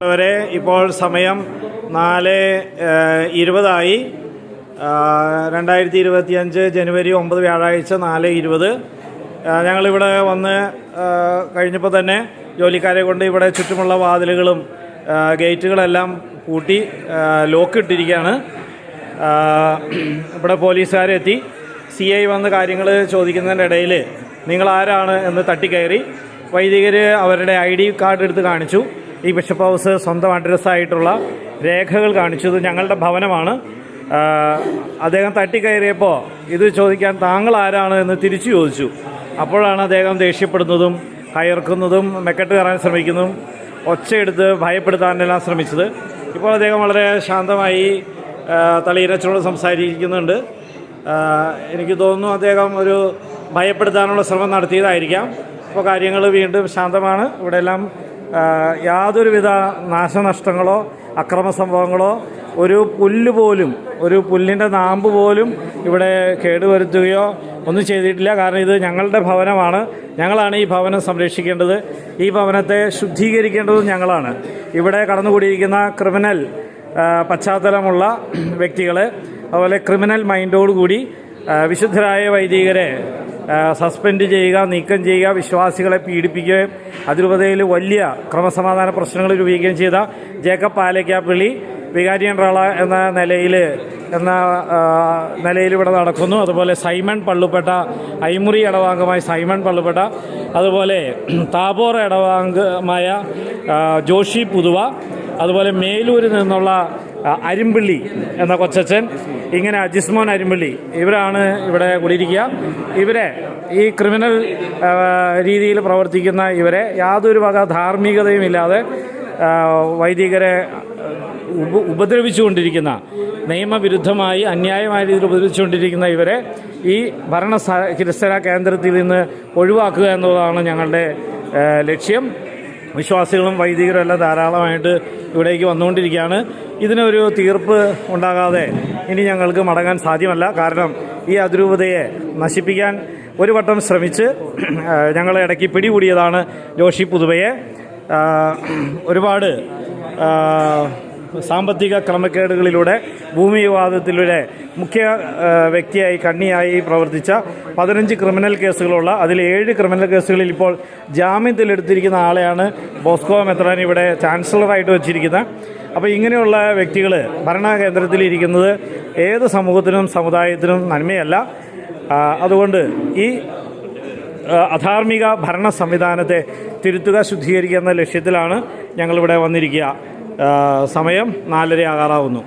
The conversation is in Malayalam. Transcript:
വരെ ഇപ്പോൾ സമയം നാല് ഇരുപതായി. രണ്ടായിരത്തി ഇരുപത്തിയഞ്ച് ജനുവരി ഒമ്പത് വ്യാഴാഴ്ച നാല് ഇരുപത്. ഞങ്ങളിവിടെ വന്ന് കഴിഞ്ഞപ്പോൾ തന്നെ ജോലിക്കാരെ കൊണ്ട് ഇവിടെ ചുറ്റുമുള്ള വാതിലുകളും ഗേറ്റുകളെല്ലാം പൂട്ടി ആ, ലോക്ക് ഇട്ടിരിക്കുകയാണ് ഇവിടെ പോലീസുകാരെത്തി. സി ഐ വന്ന് കാര്യങ്ങൾ ചോദിക്കുന്നതിന്റെ ഇടയിൽ നിങ്ങൾ ആരാണ് എന്ന് തട്ടിക്കയറി. വൈദികർ അവരുടെ ഐ ഡി കാർഡ് എടുത്ത് കാണിച്ചു. ഈ ബിഷപ്പ് ഹൗസ് സ്വന്തം അഡ്രസ്സായിട്ടുള്ള രേഖകൾ കാണിച്ചു. ഇത് ഞങ്ങളുടെ ഭവനമാണ്. അദ്ദേഹം തട്ടിക്കയറിയപ്പോൾ ഇത് ചോദിക്കാൻ താങ്കൾ ആരാണ് എന്ന് തിരിച്ചു ചോദിച്ചു. അപ്പോഴാണ് അദ്ദേഹം ദേഷ്യപ്പെടുന്നതും കയർക്കുന്നതും മെക്കെട്ട് കയറാൻ ശ്രമിക്കുന്നതും ഒച്ചയെടുത്ത് ഭയപ്പെടുത്താനെല്ലാം ശ്രമിച്ചത്. ഇപ്പോൾ അദ്ദേഹം വളരെ ശാന്തമായി തളിയിരച്ചോട് സംസാരിക്കുന്നുണ്ട്. എനിക്ക് തോന്നുന്നു അദ്ദേഹം ഒരു ഭയപ്പെടുത്താനുള്ള ശ്രമം നടത്തിയതായിരിക്കാം. ഇപ്പോൾ കാര്യങ്ങൾ വീണ്ടും ശാന്തമാണ്. ഇവിടെ എല്ലാം യാതൊരുവിധ നാശനഷ്ടങ്ങളോ അക്രമ സംഭവങ്ങളോ ഒരു പുല്ല് പോലും ഒരു പുല്ലിന്റെ നാമ്പ് പോലും ഇവിടെ കേടുവരുത്തുകയോ ഒന്നും ചെയ്തിട്ടില്ല. കാരണം ഇത് ഞങ്ങളുടെ ഭവനമാണ്. ഞങ്ങളാണ് ഈ ഭവനം സംരക്ഷിക്കേണ്ടത്. ഈ ഭവനത്തെ ശുദ്ധീകരിക്കേണ്ടതും ഞങ്ങളാണ്. ഇവിടെ കടന്നുകൂടിയിരിക്കുന്ന ക്രിമിനൽ പശ്ചാത്തലമുള്ള വ്യക്തികളെ അതുപോലെ ക്രിമിനൽ മൈൻഡോടുകൂടി വിശുദ്ധരായ വൈദികരെ സസ്പെൻഡ് ചെയ്യുക നീക്കം ചെയ്യുക വിശ്വാസികളെ പീഡിപ്പിക്കുകയും അതിരൂപതയിൽ വലിയ ക്രമസമാധാന പ്രശ്നങ്ങൾ രൂപീകരിക്കുകയും ചെയ്ത ജേക്കബ് പാലക്കാപ്പള്ളി വികാരിയൻറാള എന്ന നിലയിൽ എന്ന നിലയിൽ ഇവിടെ നടക്കുന്നു. അതുപോലെ സൈമൺ പള്ളുപ്പെട്ട ഐമുറി ഇടവാംഗമായ സൈമൺ പള്ളുപ്പെട്ട അതുപോലെ താബോർ ഇടവാംഗമായ ജോഷി പുതുവ അതുപോലെ മേലൂരിൽ നിന്നുള്ള അരിമ്പിള്ളി എന്ന കൊച്ചച്ഛൻ. ഇങ്ങനെ അജിസ്മോൻ അരിമ്പിള്ളി. ഇവരാണ് ഇവിടെ കൂടിയിരിക്കുക. ഇവരെ ഈ ക്രിമിനൽ രീതിയിൽ പ്രവർത്തിക്കുന്ന ഇവരെ യാതൊരു വക ധാർമ്മികതയും ഇല്ലാതെ വൈദികരെ ഉപ ഉപദ്രവിച്ചുകൊണ്ടിരിക്കുന്ന നിയമവിരുദ്ധമായി അന്യായമായ രീതിയിൽ ഉപദ്രവിച്ചുകൊണ്ടിരിക്കുന്ന ഇവരെ ഈ ഭരണ സ- കേന്ദ്രത്തിൽ നിന്ന് ഒഴിവാക്കുക എന്നുള്ളതാണ് ഞങ്ങളുടെ ലക്ഷ്യം. വിശ്വാസികളും വൈദികരും എല്ലാം ധാരാളമായിട്ട് ഇവിടേക്ക് വന്നുകൊണ്ടിരിക്കുകയാണ്. ഇതിനൊരു തീർപ്പ് ഉണ്ടാകാതെ ഇനി ഞങ്ങൾക്ക് മടങ്ങാൻ സാധ്യമല്ല. കാരണം ഈ അതിരൂപതയെ നശിപ്പിക്കാൻ ഒരു വട്ടം ശ്രമിച്ച് ഞങ്ങളെ ഇടയ്ക്ക് പിടികൂടിയതാണ് ജോഷി പുതുവയെ. ഒരുപാട് സാമ്പത്തിക ക്രമക്കേടുകളിലൂടെ ഭൂമി വിവാദത്തിലൂടെ മുഖ്യ വ്യക്തിയായി കണ്ണിയായി പ്രവർത്തിച്ച പതിനഞ്ച് ക്രിമിനൽ കേസുകളുള്ള അതിൽ ഏഴ് ക്രിമിനൽ കേസുകളിൽ ഇപ്പോൾ ജാമ്യത്തിലെടുത്തിരിക്കുന്ന ആളെയാണ് ബോസ്കോ മെത്രാൻ ഇവിടെ ചാൻസലറായിട്ട് വെച്ചിരിക്കുന്നത്. അപ്പോൾ ഇങ്ങനെയുള്ള വ്യക്തികൾ ഭരണകേന്ദ്രത്തിലിരിക്കുന്നത് ഏത് സമൂഹത്തിനും സമുദായത്തിനും നന്മയല്ല. അതുകൊണ്ട് ഈ അധാർമിക ഭരണ സംവിധാനത്തെ തിരുത്തുക ശുദ്ധീകരിക്കുക എന്ന ലക്ഷ്യത്തിലാണ് ഞങ്ങളിവിടെ വന്നിരിക്കുക. സമയം നാലര ആകാറാവുന്നു